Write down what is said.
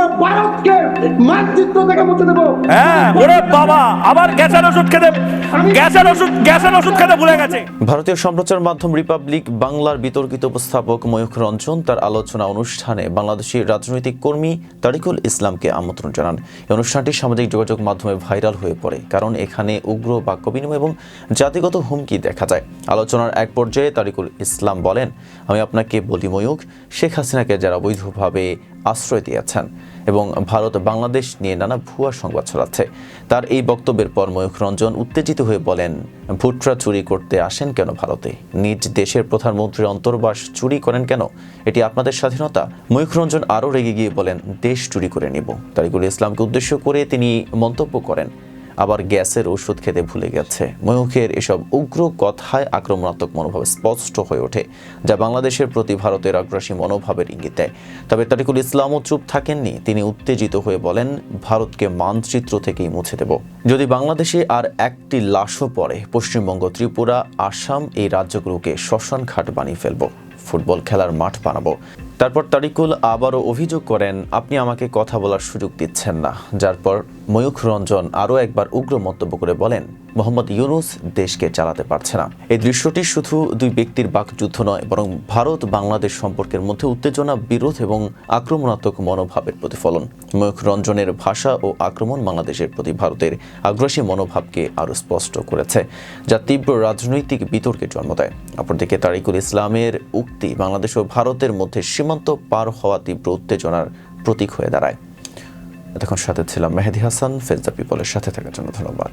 পুরো ভারতকে মানচিত্র থেকে মুছে দেবো। হ্যাঁ ওরে বাবা আবার গ্যাসের ওষুধ খেতে গ্যাসের ওষুধ গ্যাসের ওষুধ খেতে ভুলে গেছে। ভারতীয় সম্প্রচার মাধ্যম রিপাবলিক বাংলার বিতর্কিত উপস্থাপক ময়ূখ রঞ্জন তার আলোচনা অনুষ্ঠানে বাংলাদেশি রাজনৈতিক কর্মী তারিকুল ইসলামকে আমন্ত্রণ জানান। এই অনুষ্ঠানটি সামাজিক যোগাযোগ মাধ্যমে ভাইরাল হয়ে পড়ে কারণ এখানে উগ্র বাক্য বিনিময় এবং জাতিগত হুমকি দেখা যায়। আলোচনার এক পর্যায়ে তারিকুল ইসলাম বলেন আমি আপনাকে বলি ময়ূখ শেখ হাসিনাকে যারা বৈধভাবে আশ্রয় দিয়েছেন এবং ভারত বাংলাদেশ নিয়ে নানা ভুয়া সংবাদ ছড়াচ্ছে। তার এই বক্তব্যের পর ময়ূখ রঞ্জন উত্তেজিত হয়ে বলেন ভুট্রা চুরি করতে আসেন কেন ভারতে? নিজ দেশের প্রধানমন্ত্রীর অন্তর্বাস চুরি করেন কেন? এটি আপনাদের স্বাধীনতা? ময়ূখ রঞ্জন আরও রেগে গিয়ে বলেন, দেশ চুরি করে নিব। তারিকুল ইসলামকে উদ্দেশ্য করে তিনি মন্তব্য করেন আবার গ্যাসের ওষুধ খেতে ভুলে গেছে। ময়ূখের এসব উগ্র কথায় আক্রমণাত্মক মনোভাব স্পষ্ট হয়ে ওঠে, যা বাংলাদেশের প্রতি ভারতের আগ্রাসী মনোভাবের ইঙ্গিত। দেয় তবে তারিকুল ইসলামও চুপ থাকেননি। তিনি উত্তেজিত হয়ে বলেন, ভারতকে মানচিত্র থেকেই মুছে দেব। যদি বাংলাদেশে আর একটি লাশও পড়ে, পশ্চিমবঙ্গ, ত্রিপুরা, আসাম এই রাজ্যগুলোকে শ্মশান ঘাট বানিয়ে ফেলব। ফুটবল খেলার মাঠ বানাবো। তারপর তারিকুল আবারও অভিযোগ করেন, আপনি আমাকে কথা বলার সুযোগ দিচ্ছেন না। যার পর ময়ূখ রঞ্জন আরও একবার উগ্র মন্তব্য করে বলেন মোহাম্মদ ইউনুস দেশকে চালাতে পারছে না। এই দৃশ্যটি শুধু দুই ব্যক্তির বাকযুদ্ধ নয়, বরং ভারত, বাংলাদেশ সম্পর্কের মধ্যে উত্তেজনা, বিরোধ এবং আক্রমণাত্মক মনোভাবের প্রতিফলন। ময়ূখ রঞ্জনের ভাষা ও আক্রমণ বাংলাদেশের প্রতি ভারতের আগ্রাসী মনোভাবকে আরও স্পষ্ট করেছে, যা তীব্র রাজনৈতিক বিতর্কে জন্ম দেয়। অপরদিকে তারিকুল ইসলামের উক্তি বাংলাদেশ ও ভারতের মধ্যে সীমান্ত পার হওয়া তীব্র উত্তেজনার প্রতীক হয়ে দাঁড়ায়। এতক্ষণ সাথে ছিলাম মেহেদি হাসান ফেজ দ্য পিপলের সাথে থাকার জন্য ধন্যবাদ।